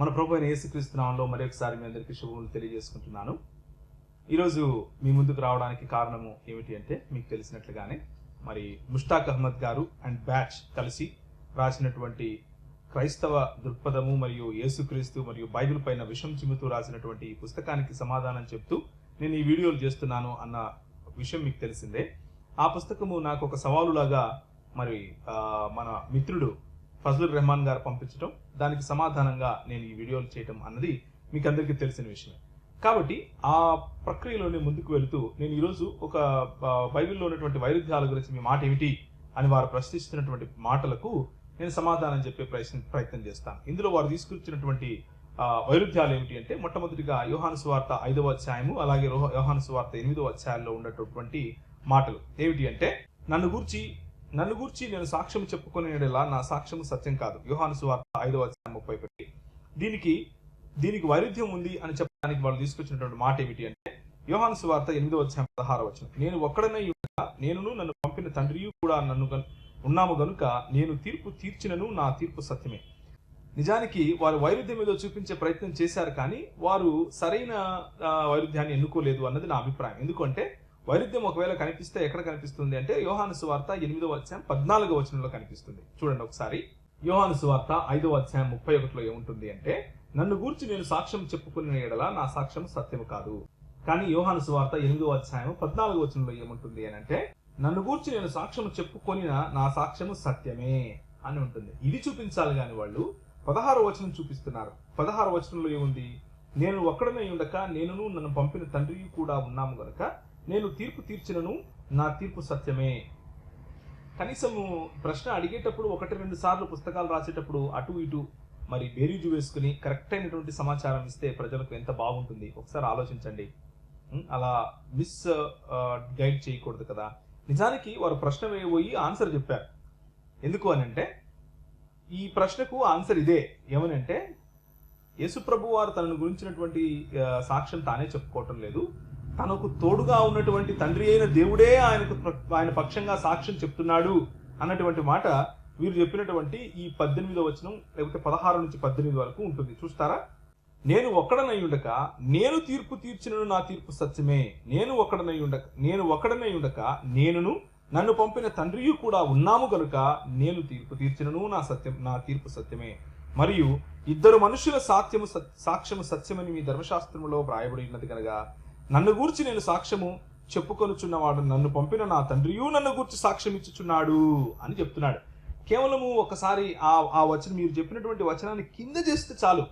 మన ప్రభు అయిన యేసుక్రీస్తు నామంలో మరొకసారి మీ అందరికీ శుభములు తెలియజేసుకుంటున్నాను. ఈరోజు మీ ముందుకు రావడానికి కారణము ఏమిటి అంటే మీకు తెలిసినట్లుగానే మరి ముష్తాక్ అహ్మద్ గారు అండ్ బ్యాచ్ కలిసి రాసినటువంటి క్రైస్తవ దృక్పథము మరియు యేసుక్రీస్తు మరియు బైబిల్ పైన విషం చిమ్ముతూ రాసినటువంటి ఈ పుస్తకానికి సమాధానం చెప్తూ నేను ఈ వీడియోలు చేస్తున్నాను అన్న విషయం మీకు తెలిసిందే. ఆ పుస్తకము నాకు ఒక సవాలులాగా మరి మన మిత్రుడు ఫజలుర్ రెహమాన్ గారు పంపించడం దానికి సమాధానంగా నేను ఈ వీడియోలు చేయటం అన్నది మీకు అందరికీ తెలిసిన విషయమే కాబట్టి ఆ ప్రక్రియలోనే ముందుకు వెళుతూ నేను ఈరోజు ఒక బైబిల్లో ఉన్నటువంటి వైరుధ్యాల గురించి మీ మాట ఏమిటి అని వారు ప్రశ్నిస్తున్నటువంటి మాటలకు నేను సమాధానం చెప్పే ప్రయత్నం ప్రయత్నం చేస్తాను. ఇందులో వారు తీసుకొచ్చినటువంటి వైరుధ్యాలు ఏమిటి అంటే మొట్టమొదటిగా యోహాను సువార్త ఐదవ అధ్యాయము అలాగే యోహాను సువార్త ఎనిమిదవ అధ్యాయంలో ఉన్నటువంటి మాటలు. ఏమిటి అంటే నన్ను గూర్చి నన్ను గూర్చి నేను సాక్ష్యం చెప్పుకునేలా నా సాక్ష్యం సత్యం కాదు. యోహాను సువార్త ఐదవ ముప్పై ఒకటి. దీనికి దీనికి వైరుధ్యం ఉంది అని చెప్పడానికి వాళ్ళు తీసుకొచ్చినటువంటి మాట ఏమిటి అంటే యోహాను సువార్త ఎనిమిదవ అధ్యాయం పదహార వచనం. నేను ఒక్కడనే ఉండగా నేనును నన్ను పంపిన తండ్రియు కూడా నన్ను ఉన్నాము గనుక నేను తీర్పు తీర్చినను నా తీర్పు సత్యమే. నిజానికి వారు వైరుధ్యం ఏదో చూపించే ప్రయత్నం చేశారు కానీ వారు సరైన వైరుధ్యాన్ని ఎన్నుకోలేదు అన్నది నా అభిప్రాయం. ఎందుకంటే వైరుధ్యం ఒకవేళ కనిపిస్తే ఎక్కడ కనిపిస్తుంది అంటే యోహాను సువార్త ఎనిమిదవ అధ్యాయం పద్నాలుగో వచనంలో కనిపిస్తుంది. చూడండి ఒకసారి. యోహాను సువార్త ఐదవ అధ్యాయం ముప్పై ఒకటిలో ఏముంటుంది అంటే నన్ను గూర్చి నేను సాక్ష్యం చెప్పుకున్న ఎడల నా సాక్ష్యం సత్యం కాదు. కానీ యోహాను సువార్త ఎనిమిదవ అధ్యాయం పద్నాలుగో వచనంలో ఏముంటుంది అని అంటే నన్ను గూర్చి నేను సాక్ష్యం చెప్పుకొని నా సాక్ష్యము సత్యమే అని ఉంటుంది. ఇది చూపించాలి కాని వాళ్ళు పదహారు వచనం చూపిస్తున్నారు. పదహారు వచనంలో ఏముంది? నేను ఒక్కడనే ఉండక నేనును నన్ను పంపిన తండ్రి కూడా ఉన్నాము గనక నేను తీర్పు తీర్చినను నా తీర్పు సత్యమే. కనీసము ప్రశ్న అడిగేటప్పుడు ఒకటి రెండు సార్లు పుస్తకాలు రాసేటప్పుడు అటు ఇటు మరి బేరీజు వేసుకుని కరెక్ట్ అయినటువంటి సమాచారం ఇస్తే ప్రజలకు ఎంత బాగుంటుంది? ఒకసారి ఆలోచించండి. అలా మిస్ గైడ్ చేయకూడదు కదా. నిజానికి వారు ప్రశ్న వేయబోయి ఆన్సర్ చెప్పారు. ఎందుకు అని అంటే ఈ ప్రశ్నకు ఆన్సర్ ఇదే. ఏమనంటే యేసుప్రభు వారు తనను గురించినటువంటి సాక్ష్యం తానే చెప్పుకోవటం లేదు. తనకు తోడుగా ఉన్నటువంటి తండ్రి అయిన దేవుడే ఆయనకు ఆయన పక్షంగా సాక్ష్యం చెప్తున్నాడు అన్నటువంటి మాట వీరు చెప్పినటువంటి ఈ పద్దెనిమిదో వచనం లేకపోతే పదహారు నుంచి పద్దెనిమిది వరకు ఉంటుంది. చూస్తారా? నేను ఒక్కడనై ఉండక నేను తీర్పు తీర్చినను నా తీర్పు సత్యమే. నేను ఒక్కడనై ఉండక నేను ఒక్కడనై ఉండక నేనును నన్ను పంపిన తండ్రియు కూడా ఉన్నాము గనుక నేను తీర్పు తీర్చినను నా సత్యం నా తీర్పు సత్యమే. మరియు ఇద్దరు మనుషుల సాత్యము సత్- సాక్ష్యము సత్యమని మీ ధర్మశాస్త్రములో వ్రాయబడి ఉన్నది కనుక నన్ను గూర్చి నేను సాక్ష్యము చెప్పుకొనుచున్నవాడు నన్ను పంపిన నా తండ్రియు నన్ను గూర్చి సాక్ష్యం ఇచ్చుచున్నాడు అని చెప్తున్నాడు. కేవలము ఒకసారి ఆ ఆ వచనం మీరు చెప్పినటువంటి వచనాన్ని కింద చేస్తే చాలు.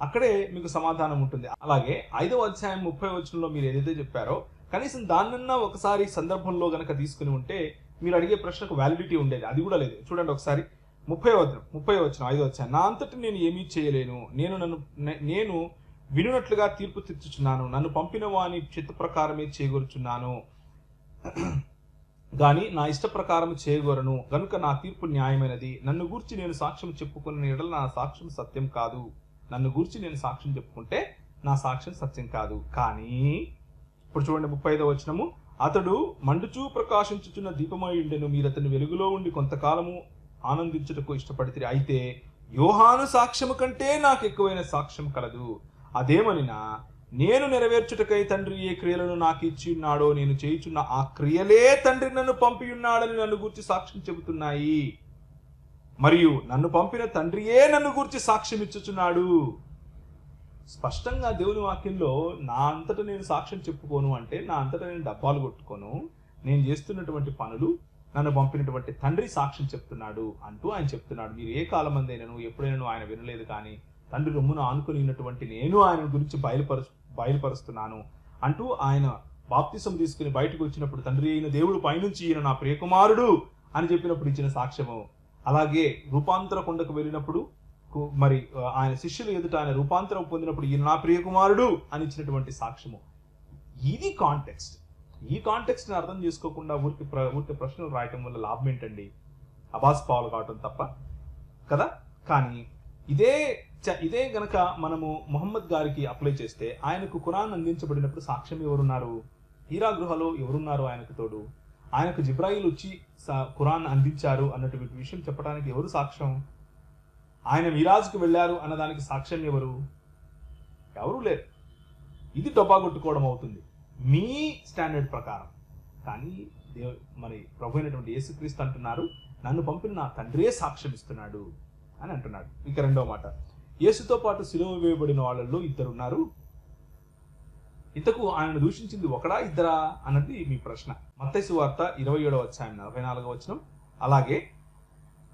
అక్కడే మీకు సమాధానం ఉంటుంది. అలాగే ఐదవ అధ్యాయం ముప్పై వచనంలో మీరు ఏదైతే చెప్పారో కనీసం దాన్నన్నా ఒకసారి సందర్భంలో గనక తీసుకుని ఉంటే మీరు అడిగే ప్రశ్నకు వ్యాలిడిటీ ఉండేది. అది కూడా లేదు. చూడండి ఒకసారి. ముప్పై వచనం ముప్పై వచ్చిన ఐదో వచ్చాను నా అంతటి నేను ఏమీ చేయలేను. నేను నన్ను నేను వినునట్లుగా తీర్పు తెచ్చుచున్నాను నన్ను పంపిన వాని చిత్త ప్రకారమే చేకూరుచున్నాను గాని నా ఇష్ట ప్రకారం చేయగోరను గనుక నా తీర్పు న్యాయమైనది. నన్ను గూర్చి నేను సాక్ష్యం చెప్పుకున్న ఎడల నా సాక్ష్యం సత్యం కాదు. నన్ను గూర్చి నేను సాక్ష్యం చెప్పుకుంటే నా సాక్ష్యం సత్యం కాదు. కానీ ఇప్పుడు చూడండి ముప్పై ఐదో వచనము. అతడు మండుచూ ప్రకాశించుచున్న దీపమై ఉండెను. మీరు అతని వెలుగులో ఉండి కొంతకాలము ఆనందించుటకు ఇష్టపడితే అయితే యోహాను సాక్ష్యము కంటే నాకు ఎక్కువైన సాక్ష్యం కలదు. అదేమనినా నేను నెరవేర్చుటకై తండ్రి ఏ క్రియలను నాకు ఇచ్చి ఉన్నాడో నేను చేయుచున్న ఆ క్రియలే తండ్రి నన్ను పంపి ఉన్నాడని నన్ను గూర్చి సాక్ష్యం చెబుతున్నాయి. మరియు నన్ను పంపిన తండ్రియే నన్ను గూర్చి సాక్ష్యం ఇచ్చుచున్నాడు. స్పష్టంగా దేవుని వాక్యంలో నా అంతటా నేను సాక్ష్యం చెప్పుకోను అంటే నా అంతటా నేను డబ్బాలు కొట్టుకోను నేను చేస్తున్నటువంటి పనులు నన్ను పంపినటువంటి తండ్రి సాక్ష్యం చెప్తున్నాడు అంటూ ఆయన చెప్తున్నాడు. మీరు ఏ కాలం అందైనను ఎప్పుడైనా ఆయన వినలేదు కానీ తండ్రి రొమ్మును ఆనుకుని నేను ఆయన గురించి బయలుపరు బయలుపరుస్తున్నాను అంటూ ఆయన బాప్తిసం తీసుకుని బయటకు వచ్చినప్పుడు తండ్రి అయిన దేవుడు పైనుంచి ఈయన నా ప్రియకుమారుడు అని చెప్పినప్పుడు ఇచ్చిన సాక్ష్యము. అలాగే రూపాంతర కొండకు వెళ్ళినప్పుడు మరి ఆయన శిష్యులు ఎదుట ఆయన రూపాంతరం పొందినప్పుడు ఈయన నా ప్రియకుమారుడు అని ఇచ్చినటువంటి సాక్ష్యము. ఇది కాంటెక్స్ట్ ఈ కాంటెక్స్ట్ని అర్థం చేసుకోకుండా ఊరికి ప్ర- ఊరికి ప్రశ్నలు రాయటం వల్ల లాభం ఏంటండి? అబాస్ పావులు కావటం తప్ప కదా? కానీ ఇదే ఇదే గనక మనము మొహమ్మద్ గారికి అప్లై చేస్తే ఆయనకు ఖురాన్ అందించబడినప్పుడు సాక్ష్యం ఎవరున్నారు? హీరా గృహలో ఎవరున్నారు ఆయనకు తోడు? ఆయనకు జిబ్రాయిల్ వచ్చి స- ఖురాన్ అందించారు అన్నటువంటి విషయం చెప్పడానికి ఎవరు సాక్ష్యం? ఆయన మిరాజ్కి వెళ్ళారు అన్నదానికి సాక్ష్యం ఎవరు? ఎవరు లేరు. ఇది డబ్బా కొట్టుకోవడం అవుతుంది. మీ స్టాండర్డ్ ప్రకారం. కానీ దేవ మరి ప్రభు అయినటువంటి యేసుక్రీస్తు అంటున్నారు నన్ను పంపిన నా తండ్రే సాక్ష్యం ఇస్తున్నాడు అని అంటున్నాడు. ఇక రెండో మాట. యేసుతో పాటు సిలువ వేయబడిన వాళ్ళల్లో ఇద్దరు ఉన్నారు ఇంతకు ఆయన దూషించింది ఒకడా ఇద్దరా అన్నది మీ ప్రశ్న. మత్తైసు వార్త ఇరవై ఏడవ అధ్యాయం నలభై నాలుగవ వచనం. అలాగే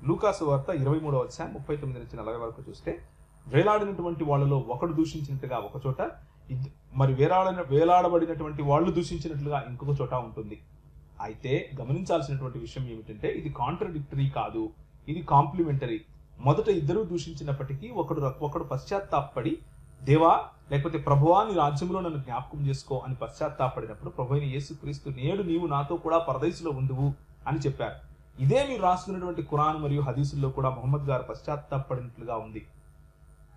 లూకాసు వార్త ఇరవై మూడవ అధ్యాయం ముప్పై తొమ్మిది నుంచి నలభై వరకు చూస్తే వేలాడినటువంటి వాళ్ళలో ఒకడు దూషించినట్టుగా ఒక చోట మరి వేలాడిన వేలాడబడినటువంటి వాళ్ళు దూషించినట్లుగా ఇంకొక చోట ఉంటుంది. అయితే గమనించాల్సినటువంటి విషయం ఏమిటంటే ఇది కాంట్రడిక్టరీ కాదు. ఇది కాంప్లిమెంటరీ మొదట ఇద్దరు దూషించినప్పటికీ ఒకడు ఒకడు పశ్చాత్తాపడి దేవా లేకపోతే ప్రభువా నీ రాజ్యంలో నన్ను జ్ఞాపకం చేసుకో అని పశ్చాత్తాపడినప్పుడు ప్రభు అయిన యేసుక్రీస్తు నేడు నీవు నాతో కూడా పరదేశంలో ఉండువు అని చెప్పారు. ఇదే మీరు రాసుకున్నటువంటి ఖురాన్ మరియు హదీసుల్లో కూడా మొహమ్మద్ గారు పశ్చాత్తాపడినట్లుగా ఉంది.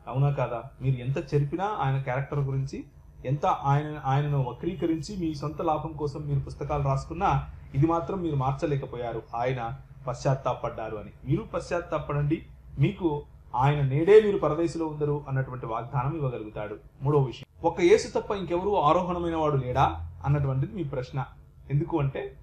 అవునా కాదా? మీరు ఎంత చెరిపినా ఆయన క్యారెక్టర్ గురించి ఎంత ఆయన ఆయనను వక్రీకరించి మీ సొంత లాభం కోసం మీరు పుస్తకాలు రాసుకున్నా ఇది మాత్రం మీరు మార్చలేకపోయారు. ఆయన పశ్చాత్తాపడ్డారు అని. మీరు పశ్చాత్తాపడండి మీకు ఆయన నేడే మీరు పరదేశంలో ఉందరు అన్నటువంటి వాగ్దానం ఇవ్వగలుగుతాడు. మూడో విషయం. ఒక యేసు తప్ప ఇంకెవరూ ఆరోహణమైన వాడు లేడా? అన్నటువంటిది మీ ప్రశ్న. ఎందుకు అంటే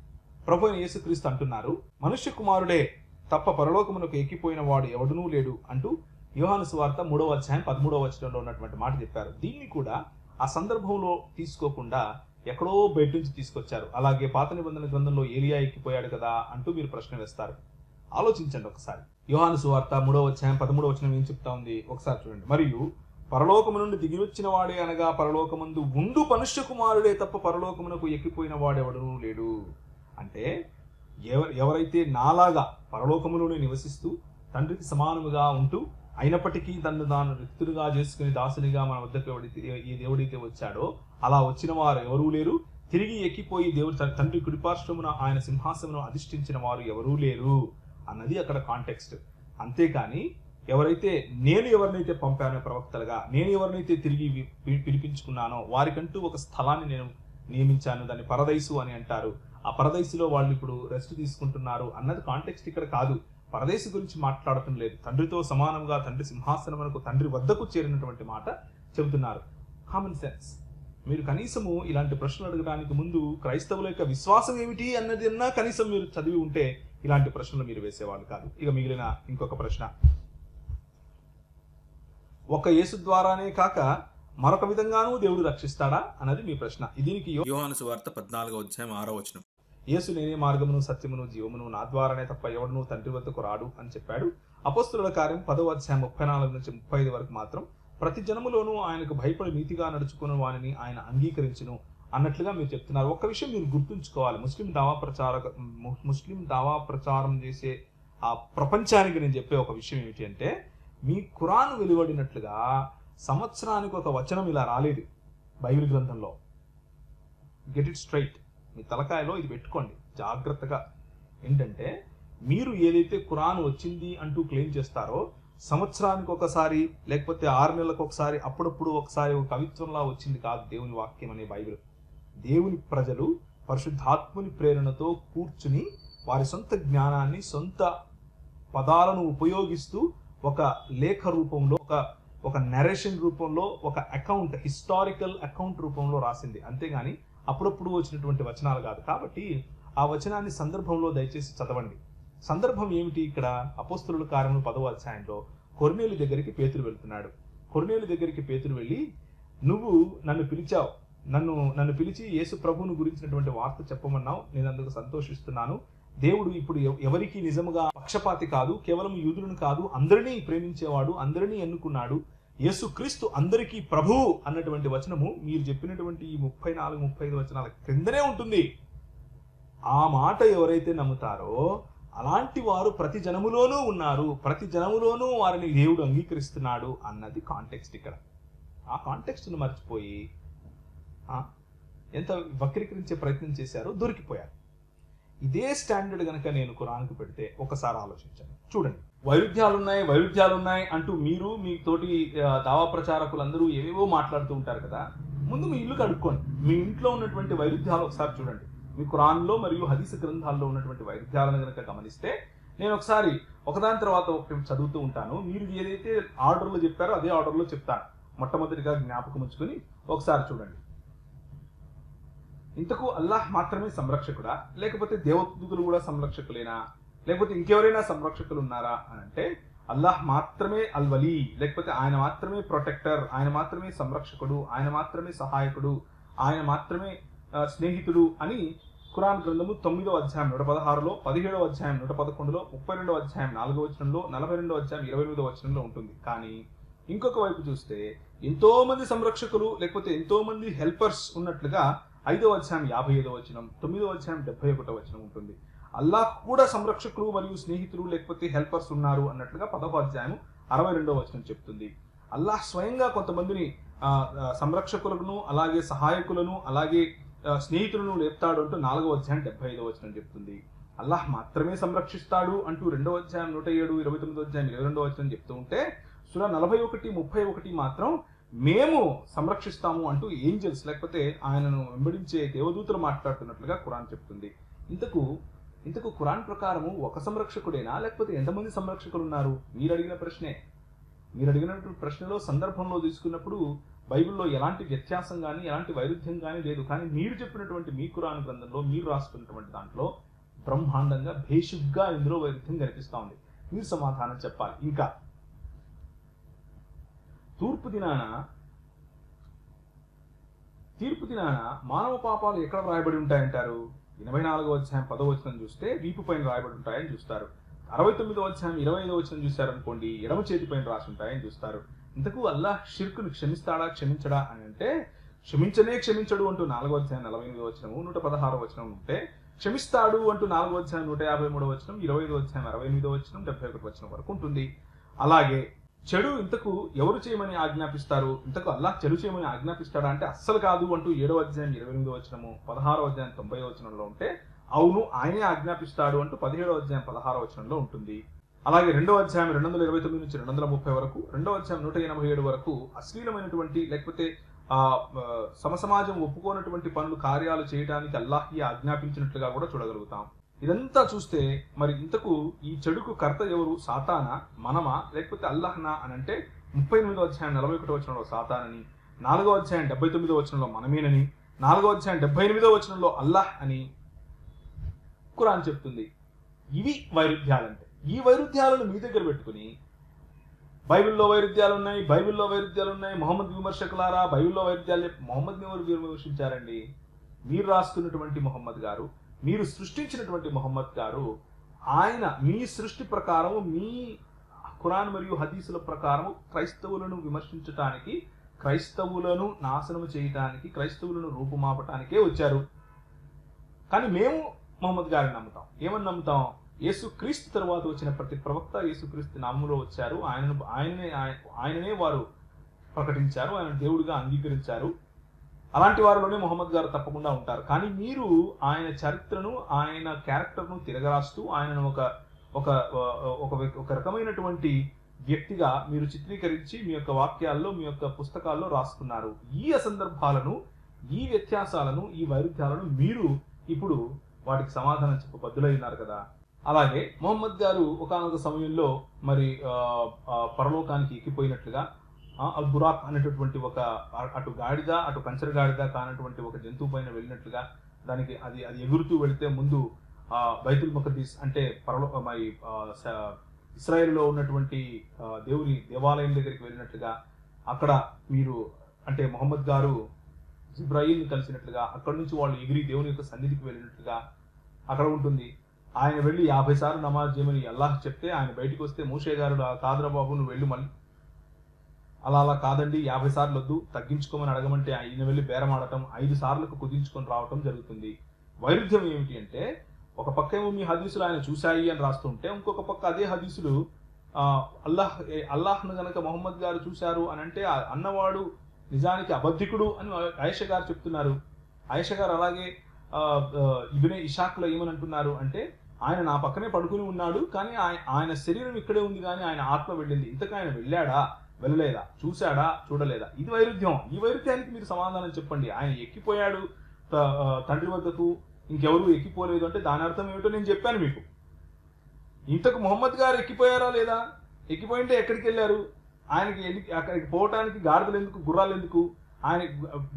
ప్రభు అయిన యేసుక్రీస్తు అంటున్నారు మనుష్య కుమారుడే తప్ప పరలోకమునకు ఎక్కిపోయిన వాడు ఎవడునూ లేడు అంటూ యోహాను సువార్త మూడవ అధ్యాయం పదమూడవ వచనంలో ఉన్నటువంటి మాట చెప్పారు. దీన్ని కూడా ఆ సందర్భంలో తీసుకోకుండా ఎక్కడో బయట నుంచి తీసుకొచ్చారు. అలాగే పాత నిబంధన గ్రంథంలో ఏలియా ఎక్కిపోయాడు కదా అంటూ మీరు ప్రశ్న వేస్తారు. ఆలోచించండి ఒకసారి. యోహాను సువార్త మూడవ అధ్యాయం పదమూడవ వచనం ఏం చెప్తా ఉంది? ఒకసారి చూడండి. మరియు పరలోకము నుండి దిగి వచ్చిన వాడే అనగా పరలోకమందు ఉండు మనుష్య కుమారుడే తప్ప పరలోకమునకు ఎక్కిపోయిన వాడెవడనూ లేడు. అంటే ఎవ- ఎవరైతే నాలాగా పరలోకములోనే నివసిస్తూ తండ్రికి సమానముగా ఉంటూ అయినప్పటికీ తను తాను రిక్తులుగా చేసుకుని దాసునిగా మన వద్దకు ఎవడైతే ఈ దేవుడైతే వచ్చాడో అలా వచ్చిన వారు ఎవరూ లేరు. తిరిగి ఎక్కిపోయి దేవుడు తండ్రి కుడిపార్శ్వమున ఆయన సింహాసమును అధిష్ఠించిన వారు ఎవరూ లేరు. అన్నది అక్కడ కాంటెక్స్ట్ అంతేకాని ఎవరైతే నేను ఎవరినైతే పంపానో ప్రవక్తలుగా నేను ఎవరినైతే తిరిగి పిలిపించుకున్నానో వారికంటూ ఒక స్థలాన్ని నేను నియమించాను దాన్ని పరదైసు అని అంటారు. ఆ పరదైసులో వాళ్ళు ఇప్పుడు రెస్ట్ తీసుకుంటున్నారు అన్నది కాంటెక్స్ట్ ఇక్కడ కాదు. పరదేశు గురించి మాట్లాడటం లేదు. తండ్రితో సమానంగా తండ్రి సింహాసనమునకు తండ్రి వద్దకు చేరినటువంటి మాట చెబుతున్నారు. కామన్ సెన్స్ మీరు కనీసము ఇలాంటి ప్రశ్నలు అడగడానికి ముందు క్రైస్తవుల యొక్క విశ్వాసం ఏమిటి అన్నది అన్నా కనీసం మీరు చదివి ఉంటే ఇలాంటి ప్రశ్నలు మీరు వేసేవాళ్ళు కాదు. ఇక మిగిలిన ఇంకొక ప్రశ్న. ఒక యేసు ద్వారానే కాక మరొక విధంగానూ దేవుడు రక్షిస్తాడా అన్నది మీ ప్రశ్న. దీనికి యోహాను సువార్త పద్నాలుగో అధ్యాయం ఆరో వచనం. యేసు నేనే మార్గమును సత్యమును జీవమును నా ద్వారానే తప్ప ఎవడును తండ్రి వద్దకు రాడు అని చెప్పాడు. అపోస్తుల కార్యం పదవ అధ్యాయం ముప్పై నాలుగు నుంచి ముప్పై ఐదు వరకు మాత్రం ప్రతి జనములోనూ ఆయనకు భయపడి నీతిగా నడుచుకున్న వానిని ఆయన అంగీకరించును. అన్నట్లుగా మీరు చెప్తున్నారు. ఒక విషయం మీరు గుర్తుంచుకోవాలి. ముస్లిం దావా ప్రచార ముస్లిం దావా ప్రచారం చేసే ఆ ప్రపంచానికి నేను చెప్పే ఒక విషయం ఏమిటి అంటే మీ ఖురాన్ వెలువడినట్లుగా సంవత్సరానికి ఒక వచనం ఇలా రాలేదు బైబిల్ గ్రంథంలో. గెట్ ఇట్ స్ట్రైట్ మీ తలకాయలో ఇది పెట్టుకోండి. జాగ్రత్తగా. ఏంటంటే మీరు ఏదైతే ఖురాన్ వచ్చింది అంటూ క్లెయిమ్ చేస్తారో సంవత్సరానికి ఒకసారి లేకపోతే ఆరు నెలలకు ఒకసారి అప్పుడప్పుడు ఒకసారి ఒక కవిత్వంలా వచ్చింది కాదు దేవుని వాక్యం అనే బైబిల్. దేవుని ప్రజలు పరిశుద్ధాత్ముని ప్రేరణతో కూర్చుని వారి సొంత జ్ఞానాన్ని సొంత పదాలను ఉపయోగిస్తూ ఒక లేఖ రూపంలో ఒక ఒక నరేషన్ రూపంలో ఒక అకౌంట్ హిస్టారికల్ అకౌంట్ రూపంలో రాసింది. అంతేగాని అప్పుడప్పుడు వచ్చినటువంటి వచనాలు కాదు. కాబట్టి ఆ వచనాన్ని సందర్భంలో దయచేసి చదవండి. సందర్భం ఏమిటి ఇక్కడ? అపోస్తుల కార్యములు పదవ అధ్యాయంలో కొర్నేలు దగ్గరికి పేతురు వెళ్తున్నాడు. కొర్నేలు దగ్గరికి పేతురు వెళ్ళి నువ్వు నన్ను పిలిచావు. నన్ను నన్ను పిలిచి యేసు ప్రభువును గురించినటువంటి వార్త చెప్పమన్నావు. నేను అందుకు సంతోషిస్తున్నాను. దేవుడు ఇప్పుడు ఎవ- ఎవరికి నిజముగా పక్షపాతి కాదు కేవలం యూదులను కాదు అందరినీ ప్రేమించేవాడు అందరినీ ఎన్నుకున్నాడు. యేసుక్రీస్తు అందరికీ ప్రభువు అన్నటువంటి వచనము మీరు చెప్పినటువంటి ఈ ముప్పై నాలుగు ముప్పై ఐదు వచనాల క్రిందనే ఉంటుంది. ఆ మాట ఎవరైతే నమ్ముతారో అలాంటి వారు ప్రతి జనములోనూ ఉన్నారు. ప్రతి జనములోనూ వారిని దేవుడు అంగీకరిస్తున్నాడు అన్నది కాంటెక్స్ట్ ఇక్కడ. ఆ కాంటెక్స్ట్ను మర్చిపోయి ఎంత వక్రీకరించే ప్రయత్నం చేశారో దొరికిపోయారు. ఇదే స్టాండర్డ్ కనుక నేను కురాన్కు పెడితే ఒకసారి ఆలోచించాను చూడండి. వైరుధ్యాలు ఉన్నాయి వైరుధ్యాలు ఉన్నాయి అంటూ మీరు మీ తోటి దావా ప్రచారకులందరూ ఏవేవో మాట్లాడుతూ ఉంటారు కదా ముందు మీ ఇల్లు కడుక్కోండి. మీ ఇంట్లో ఉన్నటువంటి వైరుధ్యాలు ఒకసారి చూడండి. మీ కురాన్లో మరియు హదీస గ్రంథాల్లో ఉన్నటువంటి వైరుధ్యాలను కనుక గమనిస్తే నేను ఒకసారి ఒకదాని తర్వాత ఒకటి చదువుతూ ఉంటాను. మీరు ఏదైతే ఆర్డర్లో చెప్పారో అదే ఆర్డర్లో చెప్తాను. మొట్టమొదటిగా జ్ఞాపకం ఉంచుకొని ఒకసారి చూడండి. ఇంతకు అల్లాహ్ మాత్రమే సంరక్షకుడా? లేకపోతే దేవదూతులు కూడా సంరక్షకులేనా? లేకపోతే ఇంకెవరైనా సంరక్షకులు ఉన్నారా అని అంటే అల్లాహ్ మాత్రమే అల్వలి లేకపోతే ఆయన మాత్రమే ప్రొటెక్టర్ ఆయన మాత్రమే సంరక్షకుడు ఆయన మాత్రమే సహాయకుడు ఆయన మాత్రమే స్నేహితుడు అని ఖురాన్ గ్రంథము తొమ్మిదో అధ్యాయం నూట పదహారులో పదిహేడో అధ్యాయం నూట పదకొండులో ముప్పై రెండో అధ్యాయం నాలుగో వచనంలో నలభై రెండో అధ్యాయం ఇరవై ఎనిమిదో వచనంలో ఉంటుంది. కానీ ఇంకొక వైపు చూస్తే ఎంతో మంది సంరక్షకులు లేకపోతే ఎంతో మంది హెల్పర్స్ ఉన్నట్లుగా ఐదవ అధ్యాయం యాభై ఐదో వచనం తొమ్మిదో అధ్యాయం డెబ్బై ఒకటో వచనం ఉంటుంది. అల్లాహ్ కూడా సంరక్షకులు మరియు స్నేహితులు లేకపోతే హెల్పర్స్ ఉన్నారు అన్నట్లుగా పదవ అధ్యాయం అరవై రెండవ వచనం చెప్తుంది. అల్లాహ్ స్వయంగా కొంతమందిని సంరక్షకులను అలాగే సహాయకులను అలాగే స్నేహితులను లేపుతాడు అంటూ నాలుగవ అధ్యాయం డెబ్బై ఐదవ వచనం చెప్తుంది. అల్లాహ్ మాత్రమే సంరక్షిస్తాడు అంటూ రెండవ అధ్యాయం నూట ఏడు ఇరవై తొమ్మిదో అధ్యాయం ఇరవై రెండవ వచనం చెప్తూ ఉంటే సుర నలభై ఒకటి ముప్పై ఒకటి మాత్రం మేము సంరక్షిస్తాము అంటూ ఏంజల్స్ లేకపోతే ఆయనను వెంబడించే దేవదూతలు మాట్లాడుతున్నట్లుగా ఖురాన్ చెప్తుంది. ఇంతకు ఇంతకు ఖురాన్ ప్రకారము ఒక సంరక్షకుడేనా లేకపోతే ఎంతమంది సంరక్షకులు ఉన్నారు మీరు అడిగిన ప్రశ్నే. మీరు అడిగినటువంటి ప్రశ్నలో సందర్భంలో తీసుకున్నప్పుడు బైబిల్లో ఎలాంటి వ్యత్యాసం కానీ ఎలాంటి వైరుధ్యం కానీ లేదు. కానీ మీరు చెప్పినటువంటి మీ ఖురాన్ గ్రంథంలో మీరు రాసుకున్నటువంటి దాంట్లో బ్రహ్మాండంగా భేషుగ్గా ఇందులో వైరుధ్యం కనిపిస్తూ ఉంది. మీరు సమాధానం చెప్పాలి. ఇంకా తూర్పు దినాన తీర్పు దినాన మానవ పాపాలు ఎక్కడ వ్రాయబడి ఉంటాయంటారు? ఎనభై నాలుగో అధ్యాయం పదో వచనం చూస్తే వీపు పైన రాయబడి ఉంటాయని చూస్తారు. అరవై తొమ్మిదో అధ్యాయం ఇరవై ఐదో వచనం చూశారనుకోండి ఎడమ చేతి పైన రాసి ఉంటాయని చూస్తారు. ఇంతకు అల్లాహ్ షిర్కును క్షమిస్తాడా క్షమించడా అని అంటే క్షమించనే క్షమించడు అంటూ నాలుగో అధ్యాయం నలభై ఎనిమిదో వచనము నూట పదహారో వచనం ఉంటే క్షమిస్తాడు అంటూ నాలుగో అధ్యాయం నూట యాభై మూడో వచనం ఇరవై ఐదో అధ్యాయం అరవై ఎనిమిదో వచనం డెబ్బై ఒకటి వచనం వరకు ఉంటుంది. అలాగే చెడు ఇంతకు ఎవరు చేయమని ఆజ్ఞాపిస్తారు? ఇంతకు అల్లా చెడు చేయమని ఆజ్ఞాపిస్తాడా? అంటే అస్సలు కాదు అంటూ ఏడో అధ్యాయం ఇరవై ఎనిమిదో వచనము పదహారో అధ్యాయం తొంభై వచనంలో ఉంటే అవును ఆయనే ఆజ్ఞాపిస్తాడు అంటూ పదిహేడో అధ్యాయం పదహారో వచనంలో ఉంటుంది. అలాగే రెండో అధ్యాయం రెండు వందల ఇరవై తొమ్మిది నుంచి రెండు వందల ముప్పై వరకు రెండో అధ్యాయం నూట ఎనభై ఏడు వరకు అశ్లీలమైనటువంటి లేకపోతే ఆ ఆ, సమసమాజం ఒప్పుకోనటువంటి పనులు కార్యాలు చేయడానికి అల్లాహి ఆజ్ఞాపించినట్లుగా కూడా చూడగలుగుతాం. ఇదంతా చూస్తే మరి ఇంతకు ఈ చెడుకు కర్త ఎవరు? సాతానా? మనమా? లేకపోతే అల్లాహ్నా అని అంటే ముప్పై ఎనిమిదో అధ్యాయం నలభై ఒకటో వచనంలో సాతానని నాలుగో అధ్యాయం డెబ్బై తొమ్మిదో వచనంలో మనమేనని నాలుగో అధ్యాయం డెబ్బై ఎనిమిదో వచనంలో అల్లాహ్ అని కురాన్ చెప్తుంది. ఇవి వైరుధ్యాలంటే. ఈ వైరుధ్యాలను మీ దగ్గర పెట్టుకుని బైబిల్లో వైరుధ్యాలు ఉన్నాయి బైబిల్లో వైరుధ్యాలు ఉన్నాయి మొహమ్మద్ విమర్శకులారా బైబిల్లో వైరుధ్యాలు చెప్పి మొహమ్మద్ ఎవరు విమర్శించారండి? మీరు రాస్తున్నటువంటి మొహమ్మద్ గారు మీరు సృష్టించినటువంటి మొహమ్మద్ గారు ఆయన మీ సృష్టి ప్రకారం మీ ఖురాన్ మరియు హదీసుల ప్రకారం క్రైస్తవులను విమర్శించటానికి క్రైస్తవులను నాశనం చేయటానికి క్రైస్తవులను రూపుమాపటానికే వచ్చారు. కానీ మేము మొహమ్మద్ గారిని నమ్ముతాం. ఏమని నమ్ముతాం? యేసు క్రీస్తు తర్వాత వచ్చిన ప్రతి ప్రవక్త యేసు క్రీస్తు నామంలో వచ్చారు. ఆయనను ఆయననే ఆయన- ఆయననే వారు ప్రకటించారు. ఆయన దేవుడిగా అంగీకరించారు. అలాంటి వారిలోనే మొహమ్మద్ గారు తప్పకుండా ఉంటారు. కానీ మీరు ఆయన చరిత్రను ఆయన క్యారెక్టర్ను తిరగరాస్తూ ఆయనను ఒక ఒక ఒక ఒక రకమైనటువంటి వ్యక్తిగా మీరు చిత్రీకరించి మీ యొక్క వాక్యాల్లో మీ యొక్క పుస్తకాల్లో రాసుకున్నారు. ఈ అసందర్భాలను ఈ వ్యత్యాసాలను ఈ వైరుధ్యాలను మీరు ఇప్పుడు వాటికి సమాధానం చెప్ప బద్దులై ఉన్నారు కదా. అలాగే మొహమ్మద్ గారు ఒకనొక సమయంలో మరి పరలోకానికి ఎక్కిపోయినట్లుగా బురాక్ అనేటటువంటి ఒక అటు గాడిద అటు కంచర్ గాడిద కానటువంటి ఒక జంతువు పైన వెళ్ళినట్లుగా దానికి అది అది ఎగురుతూ వెళితే ముందు బైతుల్ ముఖదీస్ అంటే పరలో మరి ఆ, స- ఉన్నటువంటి దేవుని దేవాలయం దగ్గరికి వెళ్ళినట్లుగా అక్కడ మీరు అంటే మొహమ్మద్ గారు జిబ్రాయిల్ని కలిసినట్లుగా అక్కడి నుంచి వాళ్ళు ఎగిరి దేవుని యొక్క సన్నిధికి వెళ్ళినట్లుగా అక్కడ ఉంటుంది. ఆయన వెళ్ళి యాభై సార్లు నమాజ్ చేయమని అల్లాహ్ చెప్తే ఆయన బయటకు వస్తే మూషే గారు "ఆ కాదురా బాబు నువ్వు మళ్ళీ అలా అలా కాదండి యాభై సార్లు వద్దు తగ్గించుకోమని అడగమంటే ఆయన వెళ్ళి బేరమాడటం ఐదు సార్లకు కుదించుకొని రావటం జరుగుతుంది. వైరుధ్యం ఏమిటి అంటే ఒక పక్క ఏమో మీ హదీసులు ఆయన చూశాయి అని రాస్తుంటే ఇంకొక పక్క అదే హదీసులు అల్లాహ్ ఏ- అల్లాహ్ను గనక మొహమ్మద్ గారు చూశారు అని అంటే అన్నవాడు నిజానికి అబద్ధికుడు అని ఆయేష గారు చెప్తున్నారు. ఆయేష గారు అలాగే ఇవినే ఇబినే ఇషాక్లో ఏమని అంటున్నారు అంటే ఆయన నా పక్కనే పడుకుని ఉన్నాడు కానీ ఆయన ఆయన శరీరం ఇక్కడే ఉంది కానీ ఆయన ఆత్మ వెళ్ళింది. ఇంతకు ఆయన వెళ్ళాడా? వెళ్ళలేదా? చూశాడా? చూడలేదా? ఇది వైరుధ్యం. ఈ వైరుధ్యానికి మీరు సమాధానం చెప్పండి. ఆయన ఎక్కిపోయాడు త- తండ్రి వద్దకు. ఇంకెవరు ఎక్కిపోలేదు అంటే దాని అర్థం ఏమిటో నేను చెప్పాను మీకు. ఇంతకు మొహమ్మద్ గారు ఎక్కిపోయారా లేదా? ఎక్కిపోయింటే ఎక్కడికి వెళ్ళారు? ఆయనకి ఎన్ని- అక్కడికి పోవటానికి గాడిదలు ఎందుకు గుర్రాలు ఎందుకు? ఆయన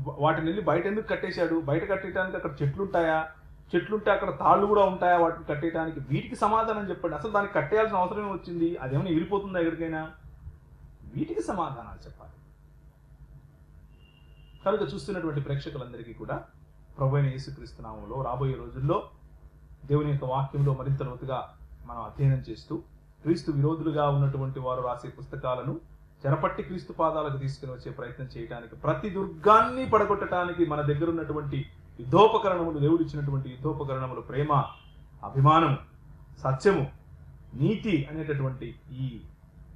వాటిని వెళ్ళి బయట ఎందుకు కట్టేశాడు? బయట కట్టేయడానికి అక్కడ చెట్లుంటాయా? చెట్లుంటే అక్కడ తాళ్ళు కూడా ఉంటాయా? వాటిని కట్టేయడానికి వీటికి సమాధానం చెప్పండి. అసలు దానికి కట్టేయాల్సిన అవసరం వచ్చింది? అదేమైనా ఇరిపోతుందా ఎక్కడికైనా? వీటికి సమాధానాలు చెప్పాలి. కనుక చూస్తున్నటువంటి ప్రేక్షకులందరికీ కూడా ప్రభు అయిన యేసుక్రీస్తునామంలో రాబోయే రోజుల్లో దేవుని యొక్క వాక్యంలో మరింత లోతుగా మనం అధ్యయనం చేస్తూ క్రీస్తు విరోధులుగా ఉన్నటువంటి వారు రాసే పుస్తకాలను చెరపట్టి క్రీస్తు పాదాలకు తీసుకుని వచ్చే ప్రయత్నం చేయడానికి ప్రతి దుర్గాన్ని పడగొట్టడానికి మన దగ్గర ఉన్నటువంటి యుద్ధోపకరణములు దేవుడు ఇచ్చినటువంటి యుద్ధోపకరణములు ప్రేమ అభిమానం సత్యము నీతి అనేటటువంటి ఈ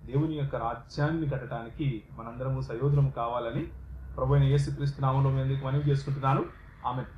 దేవుని యొక్క రాజ్యాన్ని కట్టడానికి మనందరము సయోధనము కావాలని ప్రభు అయిన యేసుక్రీస్తు నామంలో ఎందుకు మనవి చేసుకుంటున్నాను. ఆమె